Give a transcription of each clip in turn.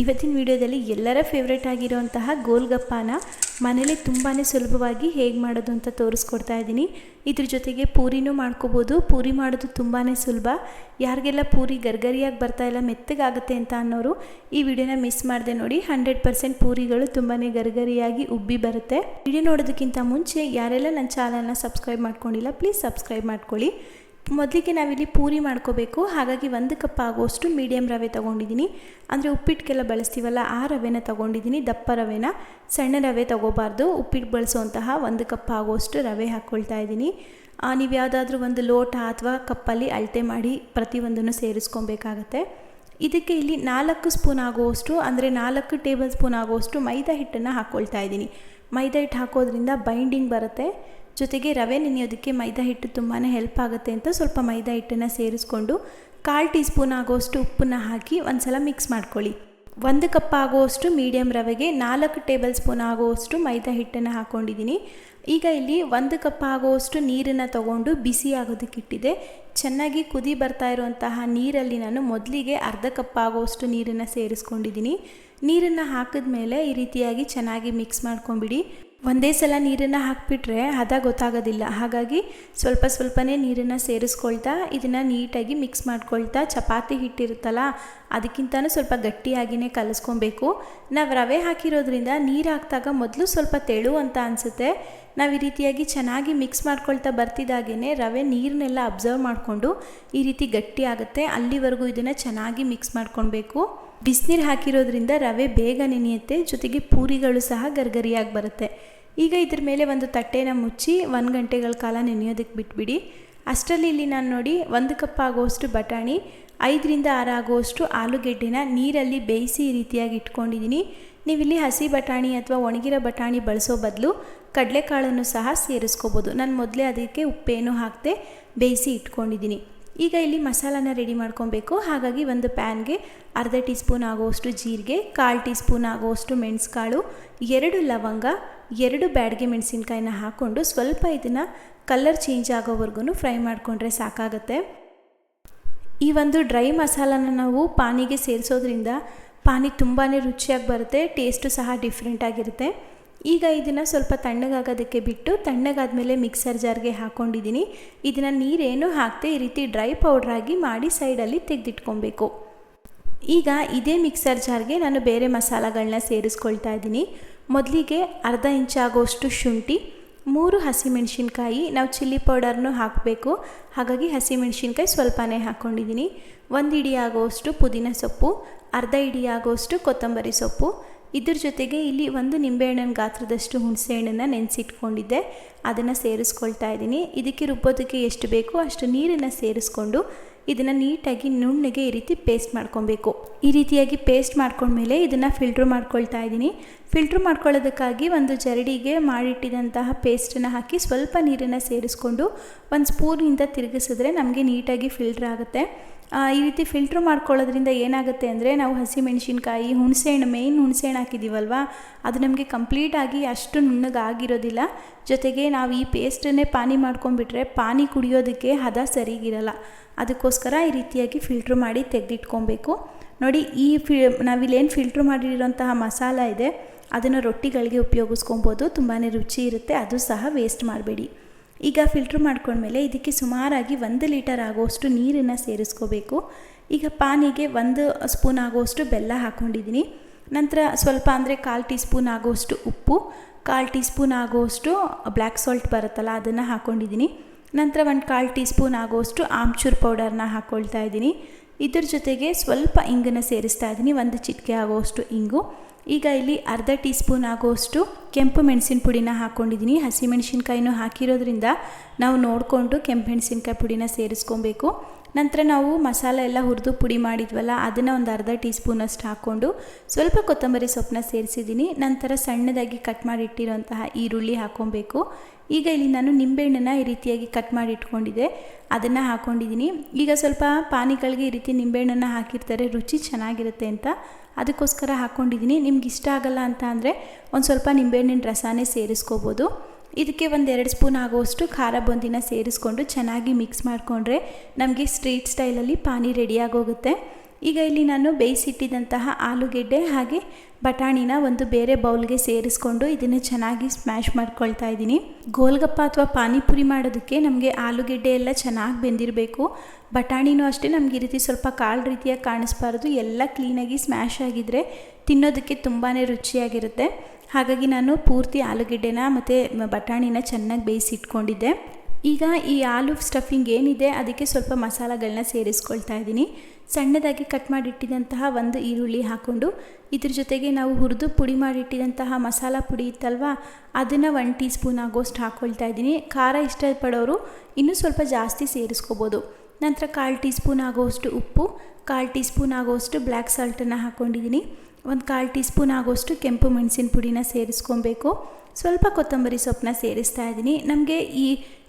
ಇವತ್ತಿನ ವಿಡಿಯೋದಲ್ಲಿ ಎಲ್ಲರ ಫೇವ್ರೇಟ್ ಆಗಿರುವಂತಹ ಗೋಲ್ಗಪ್ಪನ ಮನೇಲಿ ತುಂಬಾ ಸುಲಭವಾಗಿ ಹೇಗೆ ಮಾಡೋದು ಅಂತ ತೋರಿಸ್ಕೊಡ್ತಾ ಇದ್ದೀನಿ. ಇದ್ರ ಜೊತೆಗೆ ಪೂರಿನೂ ಮಾಡ್ಕೋಬೋದು. ಪೂರಿ ಮಾಡೋದು ತುಂಬಾ ಸುಲಭ. ಯಾರಿಗೆಲ್ಲ ಪೂರಿ ಗರ್ಗರಿಯಾಗಿ ಬರ್ತಾ ಇಲ್ಲ, ಮೆತ್ತಗಾಗುತ್ತೆ ಅಂತ ಅನ್ನೋರು ಈ ವಿಡಿಯೋನ ಮಿಸ್ ಮಾಡಿದೆ ನೋಡಿ. ಹಂಡ್ರೆಡ್ ಪರ್ಸೆಂಟ್ ಪೂರಿಗಳು ತುಂಬಾ ಗರ್ಗರಿಯಾಗಿ ಉಬ್ಬಿ ಬರುತ್ತೆ. ವಿಡಿಯೋ ನೋಡೋದಕ್ಕಿಂತ ಮುಂಚೆ ಯಾರೆಲ್ಲ ನನ್ನ ಚಾನಲ್ನ ಸಬ್ಸ್ಕ್ರೈಬ್ ಮಾಡ್ಕೊಂಡಿಲ್ಲ ಪ್ಲೀಸ್ ಸಬ್ಸ್ಕ್ರೈಬ್ ಮಾಡ್ಕೊಳ್ಳಿ. ಮೊದಲಿಗೆ ನಾವಿಲ್ಲಿ ಪೂರಿ ಮಾಡ್ಕೋಬೇಕು. ಹಾಗಾಗಿ ಒಂದು ಕಪ್ ಆಗುವಷ್ಟು ಮೀಡಿಯಮ್ ರವೆ ತೊಗೊಂಡಿದ್ದೀನಿ. ಅಂದರೆ ಉಪ್ಪಿಟ್ಟಿಗೆಲ್ಲ ಬಳಸ್ತೀವಲ್ಲ, ಆ ರವೆನ ತೊಗೊಂಡಿದ್ದೀನಿ. ದಪ್ಪ ರವೆನ. ಸಣ್ಣ ರವೆ ತೊಗೋಬಾರ್ದು. ಉಪ್ಪಿಟ್ಟು ಬಳಸುವಂತಹ ಒಂದು ಕಪ್ ಆಗೋಷ್ಟು ರವೆ ಹಾಕ್ಕೊಳ್ತಾ ಇದ್ದೀನಿ. ನೀವು ಯಾವುದಾದ್ರೂ ಒಂದು ಲೋಟ ಅಥವಾ ಕಪ್ಪಲ್ಲಿ ಅಳತೆ ಮಾಡಿ ಪ್ರತಿಯೊಂದನ್ನು ಸೇರಿಸ್ಕೊಬೇಕಾಗತ್ತೆ. ಇದಕ್ಕೆ ಇಲ್ಲಿ ನಾಲ್ಕು ಸ್ಪೂನ್ ಆಗುವಷ್ಟು, ಅಂದರೆ ನಾಲ್ಕು ಟೇಬಲ್ ಸ್ಪೂನ್ ಆಗುವಷ್ಟು ಮೈದಾ ಹಿಟ್ಟನ್ನು ಹಾಕ್ಕೊಳ್ತಾ ಇದ್ದೀನಿ. ಮೈದಾ ಹಿಟ್ಟು ಹಾಕೋದ್ರಿಂದ ಬೈಂಡಿಂಗ್ ಬರುತ್ತೆ. ಜೊತೆಗೆ ರವೆ ನೆನೆಯೋದಕ್ಕೆ ಮೈದಾ ಹಿಟ್ಟು ತುಂಬಾ ಹೆಲ್ಪ್ ಆಗುತ್ತೆ ಅಂತ ಸ್ವಲ್ಪ ಮೈದಾ ಹಿಟ್ಟನ್ನು ಸೇರಿಸ್ಕೊಂಡು ಕಾಲು ಟೀ ಸ್ಪೂನ್ ಆಗೋಷ್ಟು ಉಪ್ಪನ್ನು ಹಾಕಿ ಒಂದು ಸಲ ಮಿಕ್ಸ್ ಮಾಡ್ಕೊಳ್ಳಿ. ಒಂದು ಕಪ್ ಆಗುವಷ್ಟು ಮೀಡಿಯಮ್ ರವೆಗೆ ನಾಲ್ಕು ಟೇಬಲ್ ಸ್ಪೂನ್ ಆಗುವಷ್ಟು ಮೈದಾ ಹಿಟ್ಟನ್ನು ಹಾಕ್ಕೊಂಡಿದ್ದೀನಿ ಈಗ ಇಲ್ಲಿ ಒಂದು ಕಪ್ ಆಗುವಷ್ಟು ನೀರನ್ನು ತಗೊಂಡು ಬಿಸಿ ಆಗೋದಕ್ಕೆ ಇಟ್ಟಿದೆ. ಚೆನ್ನಾಗಿ ಕುದಿ ಬರ್ತಾ ಇರುವಂತಹ ನೀರಲ್ಲಿ ನಾನು ಮೊದಲಿಗೆ ಅರ್ಧ ಕಪ್ ಆಗುವಷ್ಟು ನೀರನ್ನು ಸೇರಿಸ್ಕೊಂಡಿದ್ದೀನಿ. ನೀರನ್ನು ಹಾಕಿದ ಮೇಲೆ ಈ ರೀತಿಯಾಗಿ ಚೆನ್ನಾಗಿ ಮಿಕ್ಸ್ ಮಾಡ್ಕೊಂಬಿಡಿ ಒಂದೇ ಸಲ ನೀರನ್ನು ಹಾಕಿಬಿಟ್ರೆ ಹದ ಗೊತ್ತಾಗೋದಿಲ್ಲ. ಹಾಗಾಗಿ ಸ್ವಲ್ಪ ಸ್ವಲ್ಪನೇ ನೀರನ್ನು ಸೇರಿಸ್ಕೊಳ್ತಾ, ಇದನ್ನು ನೀಟಾಗಿ ಮಿಕ್ಸ್ ಮಾಡ್ಕೊಳ್ತಾ, ಚಪಾತಿ ಹಿಟ್ಟಿರುತ್ತಲ್ಲ, ಅದಕ್ಕಿಂತನೂ ಸ್ವಲ್ಪ ಗಟ್ಟಿಯಾಗಿಯೇ ಕಲಿಸ್ಕೊಬೇಕು. ನಾವು ರವೆ ಹಾಕಿರೋದ್ರಿಂದ ನೀರು ಹಾಕಿದಾಗ ಮೊದಲು ಸ್ವಲ್ಪ ತೆಳು ಅಂತ ಅನಿಸುತ್ತೆ. ನಾವು ಈ ರೀತಿಯಾಗಿ ಚೆನ್ನಾಗಿ ಮಿಕ್ಸ್ ಮಾಡ್ಕೊಳ್ತಾ ಬರ್ತಿದ್ದಾಗೇ ರವೆ ನೀರನ್ನೆಲ್ಲ ಅಬ್ಸರ್ವ್ ಮಾಡಿಕೊಂಡು ಈ ರೀತಿ ಗಟ್ಟಿ ಆಗುತ್ತೆ. ಅಲ್ಲಿವರೆಗೂ ಇದನ್ನು ಚೆನ್ನಾಗಿ ಮಿಕ್ಸ್ ಮಾಡ್ಕೊಳ್ಬೇಕು. ಬಿಸಿನೀರು ಹಾಕಿರೋದ್ರಿಂದ ರವೆ ಬೇಗ ನೆನೆಯುತ್ತೆ, ಜೊತೆಗೆ ಪೂರಿಗಳು ಸಹ ಗರ್ಗರಿಯಾಗಿ ಬರುತ್ತೆ. ಈಗ ಇದ್ರ ಮೇಲೆ ಒಂದು ತಟ್ಟೆನ ಮುಚ್ಚಿ ಒಂದು ಗಂಟೆಗಳ ಕಾಲ ನೆನೆಯೋದಕ್ಕೆ ಬಿಟ್ಬಿಡಿ. ಅಷ್ಟರಲ್ಲಿ ಇಲ್ಲಿ ನಾನು ನೋಡಿ ಒಂದು ಕಪ್ ಆಗುವಷ್ಟು ಬಟಾಣಿ, ಐದರಿಂದ ಆರು ಆಗುವಷ್ಟು ಆಲೂಗೆಡ್ಡೆನ ನೀರಲ್ಲಿ ಬೇಯಿಸಿ ಈ ರೀತಿಯಾಗಿ ಇಟ್ಕೊಂಡಿದ್ದೀನಿ ನೀವಿಲ್ಲಿ ಹಸಿ ಬಟಾಣಿ ಅಥವಾ ಒಣಗಿರೋ ಬಟಾಣಿ ಬಳಸೋ ಬದಲು ಕಡಲೆಕಾಳನ್ನು ಸಹ ಸೇರಿಸ್ಕೋಬೋದು. ನಾನು ಮೊದಲೇ ಅದಕ್ಕೆ ಉಪ್ಪೇನು ಹಾಕದೆ ಬೇಯಿಸಿ ಇಟ್ಕೊಂಡಿದ್ದೀನಿ ಈಗ ಇಲ್ಲಿ ಮಸಾಲಾನ ರೆಡಿ ಮಾಡ್ಕೊಬೇಕು. ಹಾಗಾಗಿ ಒಂದು ಪ್ಯಾನ್ಗೆ ಅರ್ಧ ಟೀ ಸ್ಪೂನ್ ಆಗುವಷ್ಟು ಜೀರಿಗೆ, ಕಾಲು ಟೀ ಸ್ಪೂನ್ ಆಗುವಷ್ಟು ಮೆಣಸುಕಾಳು, ಎರಡು ಲವಂಗ, ಎರಡು ಬ್ಯಾಡಿಗೆ ಮೆಣಸಿನ್ಕಾಯಿನ ಹಾಕ್ಕೊಂಡು ಸ್ವಲ್ಪ ಇದನ್ನು ಕಲರ್ ಚೇಂಜ್ ಆಗೋವರೆಗೂ ಫ್ರೈ ಮಾಡಿಕೊಂಡ್ರೆ ಸಾಕಾಗತ್ತೆ. ಈ ಒಂದು ಡ್ರೈ ಮಸಾಲಾನ ನಾವು ಪಾನಿಗೆ ಸೇರಿಸೋದ್ರಿಂದ ಪಾನಿ ತುಂಬಾ ರುಚಿಯಾಗಿ ಬರುತ್ತೆ ಟೇಸ್ಟು ಸಹ ಡಿಫ್ರೆಂಟಾಗಿರುತ್ತೆ ಈಗ ಇದನ್ನು ಸ್ವಲ್ಪ ತಣ್ಣಗಾಗೋದಕ್ಕೆ ಬಿಟ್ಟು ತಣ್ಣಗಾದ್ಮೇಲೆ ಮಿಕ್ಸರ್ ಜಾರ್ಗೆ ಹಾಕ್ಕೊಂಡಿದ್ದೀನಿ ಇದನ್ನು ನೀರೇನು ಹಾಕದೆ ಈ ರೀತಿ ಡ್ರೈ ಪೌಡ್ರಾಗಿ ಮಾಡಿ ಸೈಡಲ್ಲಿ ತೆಗೆದಿಟ್ಕೊಬೇಕು. ಈಗ ಇದೇ ಮಿಕ್ಸರ್ ಜಾರ್ಗೆ ನಾನು ಬೇರೆ ಮಸಾಲಗಳನ್ನ ಸೇರಿಸ್ಕೊಳ್ತಾ ಇದ್ದೀನಿ. ಮೊದಲಿಗೆ ಅರ್ಧ ಆಗೋಷ್ಟು ಶುಂಠಿ, ಮೂರು ಹಸಿಮೆಣಸಿನ್ಕಾಯಿ, ನಾವು ಚಿಲ್ಲಿ ಪೌಡರ್ನು ಹಾಕಬೇಕು. ಹಾಗಾಗಿ ಹಸಿಮೆಣಸಿನ್ಕಾಯಿ ಸ್ವಲ್ಪನೇ ಹಾಕ್ಕೊಂಡಿದ್ದೀನಿ. ಒಂದು ಇಡಿ ಆಗೋಷ್ಟು ಪುದೀನ ಸೊಪ್ಪು, ಅರ್ಧ ಇಡಿ ಆಗೋಷ್ಟು ಕೊತ್ತಂಬರಿ ಸೊಪ್ಪು ಇದ್ರ ಜೊತೆಗೆ ಇಲ್ಲಿ ಒಂದು ನಿಂಬೆಹಣ್ಣಿನ ಗಾತ್ರದಷ್ಟು ಹುಣಸೆಹಣ್ಣನ್ನು ನೆನೆಸಿಟ್ಕೊಂಡಿದ್ದೆ. ಅದನ್ನು ಸೇರಿಸ್ಕೊಳ್ತಾ ಇದ್ದೀನಿ. ಇದಕ್ಕೆ ರುಬ್ಬೋದಕ್ಕೆ ಎಷ್ಟು ಬೇಕೋ ಅಷ್ಟು ನೀರನ್ನು ಸೇರಿಸ್ಕೊಂಡು ಇದನ್ನು ನೀಟಾಗಿ ನುಣ್ಣಗೆ ಈ ರೀತಿ ಪೇಸ್ಟ್ ಮಾಡ್ಕೊಬೇಕು. ಈ ರೀತಿಯಾಗಿ ಪೇಸ್ಟ್ ಮಾಡ್ಕೊಂಡ್ಮೇಲೆ ಇದನ್ನು ಫಿಲ್ಟ್ರ್ ಮಾಡ್ಕೊಳ್ತಾ ಇದ್ದೀನಿ. ಫಿಲ್ಟ್ರ್ ಮಾಡ್ಕೊಳ್ಳೋದಕ್ಕಾಗಿ ಒಂದು ಜರಡಿಗೆ ಮಾಡಿಟ್ಟಿದಂತಹ ಪೇಸ್ಟನ್ನು ಹಾಕಿ ಸ್ವಲ್ಪ ನೀರನ್ನು ಸೇರಿಸ್ಕೊಂಡು ಒಂದು ಸ್ಪೂನಿಂದ ತಿರುಗಿಸಿದ್ರೆ ನಮಗೆ ನೀಟಾಗಿ ಫಿಲ್ಟ್ರ್ ಆಗುತ್ತೆ. ಈ ರೀತಿ ಫಿಲ್ಟ್ರ್ ಮಾಡ್ಕೊಳ್ಳೋದ್ರಿಂದ ಏನಾಗುತ್ತೆ ಅಂದರೆ ನಾವು ಹಸಿಮೆಣಸಿನ್ಕಾಯಿ, ಹುಣಸೆಹಣ್ಣು ಮೇಯ್ನ್ ಹುಣಸೆಹಣ್ಣು ಹಾಕಿದ್ದೀವಲ್ವ ಅದು ನಮಗೆ ಕಂಪ್ಲೀಟಾಗಿ ಅಷ್ಟು ನುಣ್ಣಗಾಗಿರೋದಿಲ್ಲ. ಜೊತೆಗೆ ನಾವು ಈ ಪೇಸ್ಟನ್ನೇ ಪಾನಿ ಮಾಡ್ಕೊಂಡ್ಬಿಟ್ರೆ ಪಾನಿ ಕುಡಿಯೋದಕ್ಕೆ ಹದ ಸರಿಗಿರಲ್ಲ. ಅದಕ್ಕೋಸ್ಕರ ಈ ರೀತಿಯಾಗಿ ಫಿಲ್ಟ್ರ್ ಮಾಡಿ ತೆಗೆದಿಟ್ಕೊಬೇಕು. ನೋಡಿ, ಈ ಫಿ ನಾವಿಲ್ಲೇನು ಫಿಲ್ಟ್ರ್ ಮಾಡಿರೋಂತಹ ಮಸಾಲ ಇದೆ, ಅದನ್ನು ರೊಟ್ಟಿಗಳಿಗೆ ಉಪಯೋಗಿಸ್ಕೊಬೋದು. ತುಂಬಾ ರುಚಿ ಇರುತ್ತೆ, ಅದು ಸಹ ವೇಸ್ಟ್ ಮಾಡಬೇಡಿ. ಈಗ ಫಿಲ್ಟ್ರ್ ಮಾಡ್ಕೊಂಡ್ಮೇಲೆ ಇದಕ್ಕೆ ಸುಮಾರಾಗಿ ಒಂದು ಲೀಟರ್ ಆಗೋಷ್ಟು ನೀರನ್ನು ಸೇರಿಸ್ಕೋಬೇಕು. ಈಗ ಪಾನಿಗೆ ಒಂದು ಸ್ಪೂನ್ ಆಗೋಷ್ಟು ಬೆಲ್ಲ ಹಾಕ್ಕೊಂಡಿದ್ದೀನಿ ನಂತರ ಸ್ವಲ್ಪ ಅಂದರೆ ಕಾಲು ಟೀ ಸ್ಪೂನ್ ಆಗೋಷ್ಟು ಉಪ್ಪು, ಕಾಲು ಟೀ ಸ್ಪೂನ್ ಆಗೋಷ್ಟು ಬ್ಲ್ಯಾಕ್ ಸಾಲ್ಟ್ ಬರುತ್ತಲ್ಲ ಅದನ್ನು ಹಾಕ್ಕೊಂಡಿದ್ದೀನಿ ನಂತರ ಒಂದು ಕಾಲು ಟೀ ಸ್ಪೂನ್ ಆಗೋಷ್ಟು ಆಮ್ಚೂರ್ ಪೌಡರ್ನ ಹಾಕ್ಕೊಳ್ತಾ ಇದ್ದೀನಿ. ಇದ್ರ ಜೊತೆಗೆ ಸ್ವಲ್ಪ ಇಂಗನ್ನು ಸೇರಿಸ್ತಾ ಇದ್ದೀನಿ. ಒಂದು ಚಿಟಿಕೆ ಆಗೋಷ್ಟು ಇಂಗು. ಈಗ ಇಲ್ಲಿ ಅರ್ಧ ಟೀ ಸ್ಪೂನ್ ಆಗುವಷ್ಟು ಕೆಂಪು ಮೆಣಸಿನ ಪುಡಿನ ಹಾಕ್ಕೊಂಡಿದ್ದೀನಿ ಹಸಿಮೆಣಸಿನ್ಕಾಯಿನೂ ಹಾಕಿರೋದ್ರಿಂದ ನಾವು ನೋಡಿಕೊಂಡು ಕೆಂಪು ಮೆಣಸಿನ್ಕಾಯಿ ಪುಡಿನ ಸೇರಿಸ್ಕೊಬೇಕು. ನಂತರ ನಾವು ಮಸಾಲೆ ಎಲ್ಲ ಹುರಿದು ಪುಡಿ ಮಾಡಿದ್ವಲ್ಲ, ಅದನ್ನು ಒಂದು ಅರ್ಧ ಟೀ ಸ್ಪೂನಷ್ಟು ಹಾಕ್ಕೊಂಡು ಸ್ವಲ್ಪ ಕೊತ್ತಂಬರಿ ಸೊಪ್ಪನ್ನ ಸೇರಿಸಿದ್ದೀನಿ. ನಂತರ ಸಣ್ಣದಾಗಿ ಕಟ್ ಮಾಡಿ ಇಟ್ಟಿರೋಂತಹ ಈರುಳ್ಳಿ ಹಾಕ್ಕೊಬೇಕು. ಈಗ ಇಲ್ಲಿ ನಾನು ನಿಂಬೆಹಣ್ಣನ್ನು ಈ ರೀತಿಯಾಗಿ ಕಟ್ ಮಾಡಿ ಇಟ್ಕೊಂಡಿದ್ದೆ ಅದನ್ನು ಹಾಕ್ಕೊಂಡಿದ್ದೀನಿ. ಈಗ ಸ್ವಲ್ಪ ಪಾನಿಗಳಿಗೆ ಈ ರೀತಿ ನಿಂಬೆಹಣ್ಣನ್ನು ಹಾಕಿರ್ತಾರೆ, ರುಚಿ ಚೆನ್ನಾಗಿರುತ್ತೆ ಅಂತ ಅದಕ್ಕೋಸ್ಕರ ಹಾಕ್ಕೊಂಡಿದ್ದೀನಿ. ನಿಮ್ಗೆ ಇಷ್ಟ ಆಗಲ್ಲ ಅಂತ ಅಂದರೆ ಒಂದು ಸ್ವಲ್ಪ ನಿಂಬೆಹಣ್ಣಿನ ರಸನೇ ಸೇರಿಸ್ಕೋಬೋದು. ಇದಕ್ಕೆ ಒಂದೆರಡು ಸ್ಪೂನ್ ಆಗುವಷ್ಟು ಖಾರ ಬೂಂದಿನ ಸೇರಿಸ್ಕೊಂಡು ಚೆನ್ನಾಗಿ ಮಿಕ್ಸ್ ಮಾಡಿಕೊಂಡ್ರೆ ನಮಗೆ ಸ್ಟ್ರೀಟ್ ಸ್ಟೈಲಲ್ಲಿ ಪಾನಿ ರೆಡಿಯಾಗೋಗುತ್ತೆ ಈಗ ಇಲ್ಲಿ ನಾನು ಬೇಯಿಸಿಟ್ಟಿದ್ದಂತಹ ಆಲೂಗೆಡ್ಡೆ ಹಾಗೆ ಬಟಾಣಿನ ಒಂದು ಬೇರೆ ಬೌಲ್ಗೆ ಸೇರಿಸ್ಕೊಂಡು ಇದನ್ನು ಚೆನ್ನಾಗಿ ಸ್ಮ್ಯಾಶ್ ಮಾಡ್ಕೊಳ್ತಾ ಇದ್ದೀನಿ. ಗೋಲ್ಗಪ್ಪ ಅಥವಾ ಪಾನಿಪುರಿ ಮಾಡೋದಕ್ಕೆ ನಮಗೆ ಆಲೂಗೆಡ್ಡೆ ಎಲ್ಲ ಚೆನ್ನಾಗಿ ಬೆಂದಿರಬೇಕು. ಬಟಾಣಿನೂ ಅಷ್ಟೇ ನಮ್ಗೆ ಈ ರೀತಿ ಸ್ವಲ್ಪ ಕಾಳು ರೀತಿಯಾಗಿ ಕಾಣಿಸ್ಬಾರ್ದು. ಎಲ್ಲ ಕ್ಲೀನಾಗಿ ಸ್ಮ್ಯಾಶ್ ಆಗಿದ್ದರೆ ತಿನ್ನೋದಕ್ಕೆ ತುಂಬಾ ರುಚಿಯಾಗಿರುತ್ತೆ. ಹಾಗಾಗಿ ನಾನು ಪೂರ್ತಿ ಆಲೂಗೆಡ್ಡೆನ ಮತ್ತು ಬಟಾಣಿನ ಚೆನ್ನಾಗಿ ಬೇಯಿಸಿಟ್ಕೊಂಡಿದ್ದೆ. ಈಗ ಈ ಆಲೂ ಸ್ಟಫಿಂಗ್ ಏನಿದೆ, ಅದಕ್ಕೆ ಸ್ವಲ್ಪ ಮಸಾಲಗಳನ್ನ ಸೇರಿಸ್ಕೊಳ್ತಾ ಇದ್ದೀನಿ. ಸಣ್ಣದಾಗಿ ಕಟ್ ಮಾಡಿಟ್ಟಿದಂತಹ ಒಂದು ಈರುಳ್ಳಿ ಹಾಕ್ಕೊಂಡು, ಇದ್ರ ಜೊತೆಗೆ ನಾವು ಹುರಿದು ಪುಡಿ ಮಾಡಿಟ್ಟಿದಂತಹ ಮಸಾಲ ಪುಡಿ ಇತ್ತಲ್ವಾ, ಅದನ್ನು ಒನ್ ಟೀ ಸ್ಪೂನ್ ಆಗೋಷ್ಟು ಹಾಕ್ಕೊಳ್ತಾ ಇದ್ದೀನಿ. ಖಾರ ಇಷ್ಟಪಡೋರು ಇನ್ನೂ ಸ್ವಲ್ಪ ಜಾಸ್ತಿ ಸೇರಿಸ್ಕೋಬೋದು. ನಂತರ ಕಾಲು ಟೀ ಸ್ಪೂನ್ ಆಗೋಷ್ಟು ಉಪ್ಪು, ಕಾಲು ಟೀ ಸ್ಪೂನ್ ಆಗೋಷ್ಟು ಬ್ಲ್ಯಾಕ್ ಸಾಲ್ಟನ್ನು ಹಾಕ್ಕೊಂಡಿದ್ದೀನಿ ಒಂದು ಕಾಲು ಟೀ ಸ್ಪೂನ್ ಆಗೋಷ್ಟು ಕೆಂಪು ಮೆಣಸಿನ ಪುಡಿನ ಸೇರಿಸ್ಕೊಬೇಕು. ಸ್ವಲ್ಪ ಕೊತ್ತಂಬರಿ ಸೊಪ್ಪನ್ನ ಸೇರಿಸ್ತಾ ಇದ್ದೀನಿ. ನಮಗೆ ಈ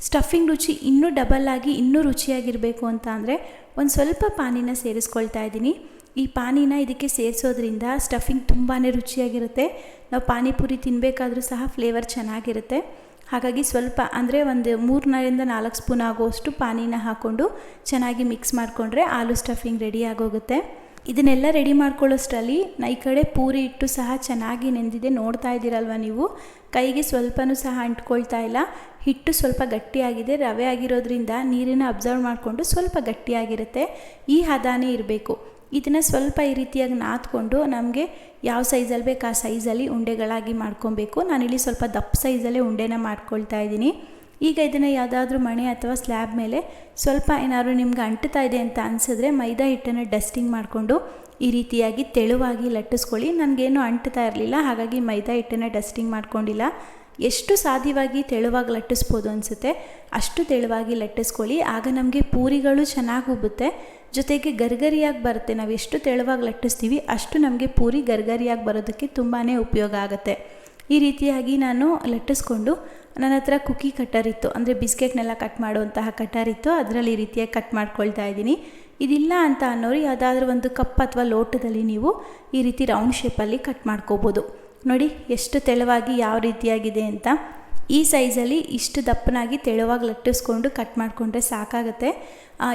ಸ್ಟಫಿಂಗ್ ರುಚಿ ಇನ್ನೂ ಡಬಲ್ ಆಗಿ ಇನ್ನೂ ರುಚಿಯಾಗಿರಬೇಕು ಅಂತ ಅಂದರೆ ಒಂದು ಸ್ವಲ್ಪ ಪಾನಿನ ಸೇರಿಸ್ಕೊಳ್ತಾ ಇದ್ದೀನಿ. ಈ ಪಾನಿನ ಇದಕ್ಕೆ ಸೇರಿಸೋದ್ರಿಂದ ಸ್ಟಫಿಂಗ್ ತುಂಬಾ ರುಚಿಯಾಗಿರುತ್ತೆ. ನಾವು ಪಾನಿಪುರಿ ತಿನ್ನಬೇಕಾದ್ರೂ ಸಹ ಫ್ಲೇವರ್ ಚೆನ್ನಾಗಿರುತ್ತೆ. ಹಾಗಾಗಿ ಸ್ವಲ್ಪ ಅಂದರೆ ಒಂದು ಮೂರರಿಂದ ನಾಲ್ಕು ಸ್ಪೂನ್ ಆಗೋಷ್ಟು ಪಾನಿನ ಹಾಕ್ಕೊಂಡು ಚೆನ್ನಾಗಿ ಮಿಕ್ಸ್ ಮಾಡಿಕೊಂಡ್ರೆ ಆಲೂ ಸ್ಟಫಿಂಗ್ ರೆಡಿ ಆಗೋಗುತ್ತೆ. ಇದನ್ನೆಲ್ಲ ರೆಡಿ ಮಾಡ್ಕೊಳ್ಳೋಷ್ಟರಲ್ಲಿ ನೈ ಕಡೆ ಪೂರಿ ಇಟ್ಟು ಸಹ ಚೆನ್ನಾಗಿ ನೆಂದಿದೆ. ನೋಡ್ತಾ ಇದ್ದೀರಲ್ವ ನೀವು? ಕೈಗೆ ಸ್ವಲ್ಪನೂ ಸಹ ಅಂಟ್ಕೊಳ್ತಾ ಇಲ್ಲ. ಹಿಟ್ಟು ಸ್ವಲ್ಪ ಗಟ್ಟಿಯಾಗಿದೆ. ರವೆ ಆಗಿರೋದ್ರಿಂದ ನೀರನ್ನು ಅಬ್ಸರ್ವ್ ಮಾಡಿಕೊಂಡು ಸ್ವಲ್ಪ ಗಟ್ಟಿಯಾಗಿರುತ್ತೆ. ಈ ಹದಾನೇ ಇರಬೇಕು. ಇದನ್ನು ಸ್ವಲ್ಪ ಈ ರೀತಿಯಾಗಿ ನಾದ್ಕೊಂಡು ನಮಗೆ ಯಾವ ಸೈಜಲ್ಲಿ ಬೇಕು ಆ ಸೈಜಲ್ಲಿ ಉಂಡೆಗಳಾಗಿ ಮಾಡ್ಕೊಬೇಕು. ನಾನಿಲ್ಲಿ ಸ್ವಲ್ಪ ದಪ್ಪ ಸೈಜಲ್ಲೇ ಉಂಡೆನ ಮಾಡ್ಕೊಳ್ತಾ ಇದ್ದೀನಿ. ಈಗ ಇದನ್ನು ಯಾವುದಾದ್ರೂ ಮಣೆ ಅಥವಾ ಸ್ಲ್ಯಾಬ್ ಮೇಲೆ ಸ್ವಲ್ಪ ಏನಾದರೂ ನಿಮ್ಗೆ ಅಂಟುತ್ತಾ ಇದೆ ಅಂತ ಅನಿಸಿದ್ರೆ ಮೈದಾ ಹಿಟ್ಟನ್ನು ಡಸ್ಟಿಂಗ್ ಮಾಡಿಕೊಂಡು ಈ ರೀತಿಯಾಗಿ ತೆಳುವಾಗಿ ಲಟ್ಟಿಸ್ಕೊಳ್ಳಿ. ನನಗೇನು ಅಂಟ್ತಾ ಇರಲಿಲ್ಲ, ಹಾಗಾಗಿ ಮೈದಾ ಹಿಟ್ಟನ್ನು ಡಸ್ಟಿಂಗ್ ಮಾಡ್ಕೊಂಡಿಲ್ಲ. ಎಷ್ಟು ಸಾಧ್ಯವಾಗಿ ತೆಳುವಾಗಿ ಲಟ್ಟಿಸ್ಬೋದು ಅನಿಸುತ್ತೆ ಅಷ್ಟು ತೆಳುವಾಗಿ ಲಟ್ಟಿಸ್ಕೊಳ್ಳಿ. ಆಗ ನಮಗೆ ಪೂರಿಗಳು ಚೆನ್ನಾಗಿ ಉಬ್ಬುತ್ತೆ. ಜೊತೆಗೆ ಗರ್ಗರಿಯಾಗಿ ಬರುತ್ತೆ. ನಾವು ಎಷ್ಟು ತೆಳುವಾಗಿ ಲಟ್ಟಿಸ್ತೀವಿ ಅಷ್ಟು ನಮಗೆ ಪೂರಿ ಗರ್ಗರಿಯಾಗಿ ಬರೋದಕ್ಕೆ ತುಂಬಾ ಉಪಯೋಗ ಆಗುತ್ತೆ. ಈ ರೀತಿಯಾಗಿ ನಾನು ಲಟ್ಟಿಸ್ಕೊಂಡು ನನ್ನ ಹತ್ರ ಕುಕ್ಕಿ ಕಟ್ಟರ್ ಇತ್ತು. ಅಂದರೆ ಬಿಸ್ಕೆಟ್ನೆಲ್ಲ ಕಟ್ ಮಾಡುವಂತಹ ಕಟ್ಟರ್ ಇತ್ತು. ಅದರಲ್ಲಿ ಈ ರೀತಿಯಾಗಿ ಕಟ್ ಮಾಡ್ಕೊಳ್ತಾ ಇದ್ದೀನಿ. ಇದಿಲ್ಲ ಅಂತ ಅನ್ನೋರು ಯಾವುದಾದ್ರೂ ಒಂದು ಕಪ್ ಅಥವಾ ಲೋಟದಲ್ಲಿ ನೀವು ಈ ರೀತಿ ರೌಂಡ್ ಶೇಪಲ್ಲಿ ಕಟ್ ಮಾಡ್ಕೋಬೋದು. ನೋಡಿ, ಎಷ್ಟು ತೆಳುವಾಗಿ ಯಾವ ರೀತಿಯಾಗಿದೆ ಅಂತ. ಈ ಸೈಜಲ್ಲಿ ಇಷ್ಟು ದಪ್ಪನಾಗಿ ತೆಳುವಾಗಿ ಲಟ್ಟಿಸ್ಕೊಂಡು ಕಟ್ ಮಾಡಿಕೊಂಡ್ರೆ ಸಾಕಾಗುತ್ತೆ.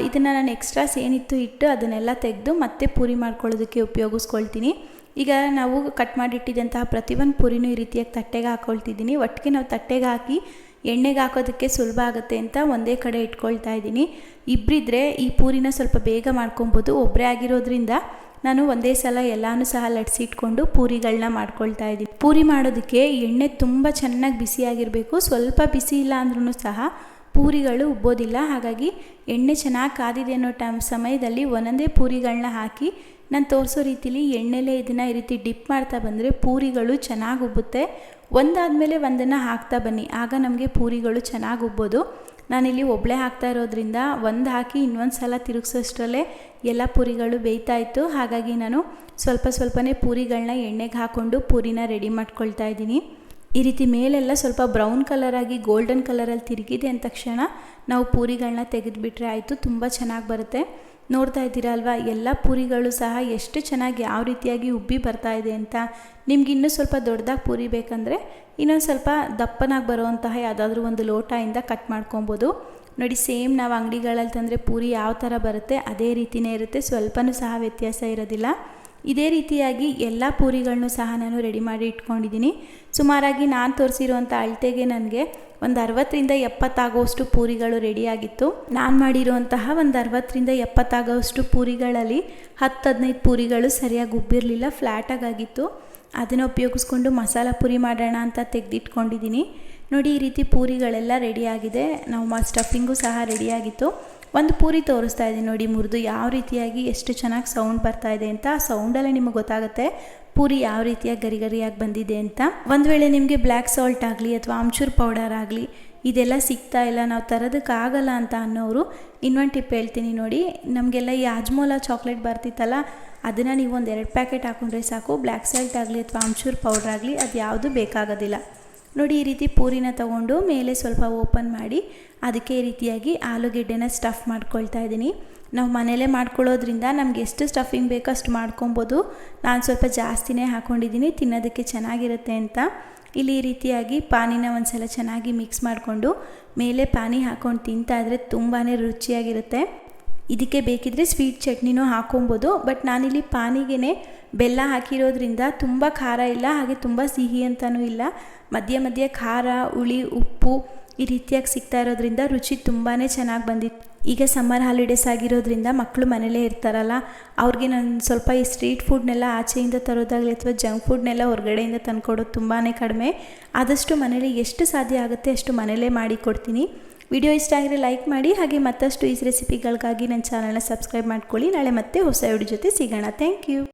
ಇದನ್ನು ನಾನು ಎಕ್ಸ್ಟ್ರಾಸ್ ಏನಿತ್ತು ಇಟ್ಟು ಅದನ್ನೆಲ್ಲ ತೆಗೆದು ಮತ್ತೆ ಪೂರಿ ಮಾಡ್ಕೊಳ್ಳೋದಕ್ಕೆ ಉಪಯೋಗಿಸ್ಕೊಳ್ತೀನಿ. ಈಗ ನಾವು ಕಟ್ ಮಾಡಿಟ್ಟಿದ್ದಂತಹ ಪ್ರತಿಯೊಂದು ಪೂರಿನೂ ಈ ರೀತಿಯಾಗಿ ತಟ್ಟೆಗೆ ಹಾಕ್ಕೊಳ್ತಿದ್ದೀನಿ ಒಟ್ಟಿಗೆ ನಾವು ತಟ್ಟೆಗೆ ಹಾಕಿ ಎಣ್ಣೆಗೆ ಹಾಕೋದಕ್ಕೆ ಸುಲಭ ಆಗುತ್ತೆ ಅಂತ ಒಂದೇ ಕಡೆ ಇಟ್ಕೊಳ್ತಾ ಇದ್ದೀನಿ. ಇಬ್ಬರಿದ್ರೆ ಈ ಪೂರಿನ ಸ್ವಲ್ಪ ಬೇಗ ಮಾಡ್ಕೊಬೋದು. ಒಬ್ಬರೇ ಆಗಿರೋದ್ರಿಂದ ನಾನು ಒಂದೇ ಸಲ ಎಲ್ಲಾನು ಸಹ ಲಟ್ಸಿ ಇಟ್ಕೊಂಡು ಪೂರಿಗಳನ್ನ ಮಾಡ್ಕೊಳ್ತಾ ಇದ್ದೀನಿ. ಪೂರಿ ಮಾಡೋದಕ್ಕೆ ಎಣ್ಣೆ ತುಂಬ ಚೆನ್ನಾಗಿ ಬಿಸಿಯಾಗಿರಬೇಕು ಸ್ವಲ್ಪ ಬಿಸಿ ಇಲ್ಲ ಅಂದ್ರೂ ಸಹ ಪೂರಿಗಳು ಉಬ್ಬೋದಿಲ್ಲ. ಹಾಗಾಗಿ ಎಣ್ಣೆ ಚೆನ್ನಾಗಿ ಕಾದಿದೆ ಅನ್ನೋ ಟೈಮ್ ಸಮಯದಲ್ಲಿ ಒಂದೊಂದೇ ಪೂರಿಗಳನ್ನ ಹಾಕಿ ನಾನು ತೋರಿಸೋ ರೀತಿಲಿ ಎಣ್ಣೆಲೆ ಇದನ್ನು ಈ ರೀತಿ ಡಿಪ್ ಮಾಡ್ತಾ ಬಂದರೆ ಪೂರಿಗಳು ಚೆನ್ನಾಗಿ ಉಬ್ಬುತ್ತೆ. ಒಂದಾದಮೇಲೆ ಒಂದನ್ನು ಹಾಕ್ತಾ ಬನ್ನಿ. ಆಗ ನಮಗೆ ಪೂರಿಗಳು ಚೆನ್ನಾಗಿ ಉಬ್ಬೋದು. ನಾನಿಲ್ಲಿ ಒಬ್ಬಳೇ ಹಾಕ್ತಾ ಇರೋದ್ರಿಂದ ಒಂದು ಹಾಕಿ ಇನ್ನೊಂದು ಸಲ ತಿರುಗಿಸೋಷ್ಟರಲ್ಲೇ ಎಲ್ಲ ಪೂರಿಗಳು ಬೇಯ್ತಾ ಇತ್ತು ಹಾಗಾಗಿ ನಾನು ಸ್ವಲ್ಪ ಸ್ವಲ್ಪನೇ ಪೂರಿಗಳನ್ನ ಎಣ್ಣೆಗೆ ಹಾಕ್ಕೊಂಡು ಪೂರಿನ ರೆಡಿ ಮಾಡ್ಕೊಳ್ತಾ ಇದ್ದೀನಿ. ಈ ರೀತಿ ಮೇಲೆಲ್ಲ ಸ್ವಲ್ಪ ಬ್ರೌನ್ ಕಲರಾಗಿ ಗೋಲ್ಡನ್ ಕಲರಲ್ಲಿ ತಿರುಗಿದೆ ಅಂದ ತಕ್ಷಣ ನಾವು ಪೂರಿಗಳನ್ನ ತೆಗೆದುಬಿಟ್ರೆ ಆಯಿತು. ತುಂಬ ಚೆನ್ನಾಗಿ ಬರುತ್ತೆ. ನೋಡ್ತಾ ಇದ್ದೀರಾ ಅಲ್ವಾ ಎಲ್ಲ ಪೂರಿಗಳು ಸಹ ಎಷ್ಟು ಚೆನ್ನಾಗಿ ಯಾವ ರೀತಿಯಾಗಿ ಉಬ್ಬಿ ಬರ್ತಾ ಇದೆ ಅಂತ. ನಿಮ್ಗೆ ಇನ್ನೂ ಸ್ವಲ್ಪ ದೊಡ್ಡದಾಗಿ ಪೂರಿ ಬೇಕಂದರೆ ಇನ್ನೊಂದು ಸ್ವಲ್ಪ ದಪ್ಪನಾಗಿ ಬರುವಂತಹ ಯಾವುದಾದ್ರೂ ಒಂದು ಲೋಟದಿಂದ ಕಟ್ ಮಾಡ್ಕೊಬೋದು. ನೋಡಿ, ಸೇಮ್ ನಾವು ಅಂಗಡಿಗಳಲ್ಲಿ ತಂದರೆ ಪೂರಿ ಯಾವ ಥರ ಬರುತ್ತೆ, ಅದೇ ರೀತಿಯೇ ಇರುತ್ತೆ. ಸ್ವಲ್ಪನೂ ಸಹ ವ್ಯತ್ಯಾಸ ಇರೋದಿಲ್ಲ. ಇದೇ ರೀತಿಯಾಗಿ ಎಲ್ಲ ಪೂರಿಗಳನ್ನು ಸಹ ನಾನು ರೆಡಿ ಮಾಡಿ ಇಟ್ಕೊಂಡಿದ್ದೀನಿ. ಸುಮಾರಾಗಿ ನಾನು ತೋರಿಸಿರುವಂಥ ಅಳತೆಗೆ ನನಗೆ ಒಂದು ಅರವತ್ತರಿಂದ ಎಪ್ಪತ್ತಾಗೋಷ್ಟು ಪೂರಿಗಳು ರೆಡಿಯಾಗಿತ್ತು ನಾನು ಮಾಡಿರುವಂತಹ ಒಂದು ಅರವತ್ತರಿಂದ ಎಪ್ಪತ್ತಾಗೋಷ್ಟು ಪೂರಿಗಳಲ್ಲಿ ಹತ್ತು ಹದಿನೈದು ಪೂರಿಗಳು ಸರಿಯಾಗಿ ಉಬ್ಬಿರಲಿಲ್ಲ ಫ್ಲ್ಯಾಟಾಗಿತ್ತು ಅದನ್ನು ಉಪಯೋಗಿಸ್ಕೊಂಡು ಮಸಾಲ ಪೂರಿ ಮಾಡೋಣ ಅಂತ ತೆಗೆದಿಟ್ಕೊಂಡಿದ್ದೀನಿ. ನೋಡಿ ಈ ರೀತಿ ಪೂರಿಗಳೆಲ್ಲ ರೆಡಿಯಾಗಿದೆ ನಾವು ಸ್ಟಫಿಂಗು ಸಹ ರೆಡಿಯಾಗಿತ್ತು ಒಂದು ಪೂರಿ ತೋರಿಸ್ತಾ ಇದ್ದೀನಿ ನೋಡಿ, ಮುರಿದು ಯಾವ ರೀತಿಯಾಗಿ ಎಷ್ಟು ಚೆನ್ನಾಗಿ ಸೌಂಡ್ ಬರ್ತಾ ಇದೆ ಅಂತ. ಸೌಂಡಲ್ಲೇ ನಿಮಗೆ ಗೊತ್ತಾಗುತ್ತೆ ಪೂರಿ ಯಾವ ರೀತಿಯಾಗಿ ಗರಿ ಗರಿಯಾಗಿ ಬಂದಿದೆ ಅಂತ. ಒಂದು ವೇಳೆ ನಿಮಗೆ ಬ್ಲ್ಯಾಕ್ ಸಾಲ್ಟ್ ಆಗಲಿ ಅಥವಾ ಆಮ್ಚೂರ್ ಪೌಡರ್ ಆಗಲಿ ಇದೆಲ್ಲ ಸಿಗ್ತಾ ಇಲ್ಲ, ನಾವು ತರೋದಕ್ಕಾಗಲ್ಲ ಅಂತ ಅನ್ನೋರು ಇನ್ನೊಂದು ಟಿಪ್ ಹೇಳ್ತೀನಿ ನೋಡಿ. ನಮಗೆಲ್ಲ ಈ ಅಜ್ಮೋಲಾ ಚಾಕ್ಲೇಟ್ ಬರ್ತಿತ್ತಲ್ಲ, ಅದನ್ನು ನೀವು ಒಂದು ಎರಡು ಪ್ಯಾಕೆಟ್ ಹಾಕೊಂಡ್ರೆ ಸಾಕು. ಬ್ಲ್ಯಾಕ್ ಸಾಲ್ಟ್ ಆಗಲಿ ಅಥವಾ ಆಮ್ಚೂರ್ ಪೌಡ್ರ್ ಆಗಲಿ ಅದು ಯಾವುದು ಬೇಕಾಗೋದಿಲ್ಲ. ನೋಡಿ, ಈ ರೀತಿ ಪೂರಿನ ತಗೊಂಡು ಮೇಲೆ ಸ್ವಲ್ಪ ಓಪನ್ ಮಾಡಿ, ಅದಕ್ಕೆ ರೀತಿಯಾಗಿ ಆಲೂಗೆಡ್ಡೆನ ಸ್ಟಫ್ ಮಾಡ್ಕೊಳ್ತಾ ಇದ್ದೀನಿ. ನಾವು ಮನೇಲೇ ಮಾಡ್ಕೊಳ್ಳೋದ್ರಿಂದ ನಮ್ಗೆ ಎಷ್ಟು ಸ್ಟಫಿಂಗ್ ಬೇಕೋ ಅಷ್ಟು ಮಾಡ್ಕೊಬೋದು. ನಾನು ಸ್ವಲ್ಪ ಜಾಸ್ತಿನೇ ಹಾಕ್ಕೊಂಡಿದ್ದೀನಿ ತಿನ್ನೋದಕ್ಕೆ ಚೆನ್ನಾಗಿರುತ್ತೆ ಅಂತ. ಇಲ್ಲಿ ಈ ರೀತಿಯಾಗಿ ಪಾನಿನ ಒಂದ್ಸಲ ಚೆನ್ನಾಗಿ ಮಿಕ್ಸ್ ಮಾಡಿಕೊಂಡು, ಮೇಲೆ ಪಾನಿ ಹಾಕ್ಕೊಂಡು ತಿಂತಾ ಇದ್ರೆ ತುಂಬಾ ರುಚಿಯಾಗಿರುತ್ತೆ. ಇದಕ್ಕೆ ಬೇಕಿದ್ರೆ ಸ್ವೀಟ್ ಚಟ್ನಿನೂ ಹಾಕೊಬೋದು. ಬಟ್ ನಾನಿಲ್ಲಿ ಪಾನಿಗೆನೆ ಬೆಲ್ಲ ಹಾಕಿರೋದ್ರಿಂದ ತುಂಬ ಖಾರ ಇಲ್ಲ, ಹಾಗೆ ತುಂಬ ಸಿಹಿ ಅಂತಲೂ ಇಲ್ಲ. ಮಧ್ಯ ಮಧ್ಯೆ ಖಾರ, ಹುಳಿ, ಉಪ್ಪು ಈ ರೀತಿಯಾಗಿ ಸಿಗ್ತಾ ಇರೋದ್ರಿಂದ ರುಚಿ ತುಂಬಾ ಚೆನ್ನಾಗಿ ಬಂದಿತ್ತು. ಈಗ ಸಮ್ಮರ್ ಹಾಲಿಡೇಸ್ ಆಗಿರೋದ್ರಿಂದ ಮಕ್ಕಳು ಮನೇಲೇ ಇರ್ತಾರಲ್ಲ, ಅವ್ರಿಗೆ ನಾನು ಸ್ವಲ್ಪ ಈ ಸ್ಟ್ರೀಟ್ ಫುಡ್ನೆಲ್ಲ ಆಚೆಯಿಂದ ತರೋದಾಗಲಿ ಅಥವಾ ಜಂಕ್ ಫುಡ್ನೆಲ್ಲ ಹೊರಗಡೆಯಿಂದ ತಂದ್ಕೊಡೋದು ತುಂಬಾ ಕಡಿಮೆ. ಆದಷ್ಟು ಮನೇಲಿ ಎಷ್ಟು ಸಾಧ್ಯ ಆಗುತ್ತೆ ಅಷ್ಟು ಮನೇಲೇ ಮಾಡಿ ಕೊಡ್ತೀನಿ. ವಿಡಿಯೋ ಇಷ್ಟ ಆಗಿದ್ರೆ ಲೈಕ್ ಮಾಡಿ ಹಾಗೆ ಮತ್ತಷ್ಟು ಈಸ್ ರೆಸಿಪಿಗಳಿಗಾಗಿ ನನ್ನ ಚಾನಲ್ನ ಸಬ್ಸ್ಕ್ರೈಬ್ ಮಾಡ್ಕೊಳ್ಳಿ. ನಾಳೆ ಮತ್ತೆ ಹೊಸ ವಿಡಿಯೋ ಜೊತೆ ಸಿಗೋಣ. Thank you.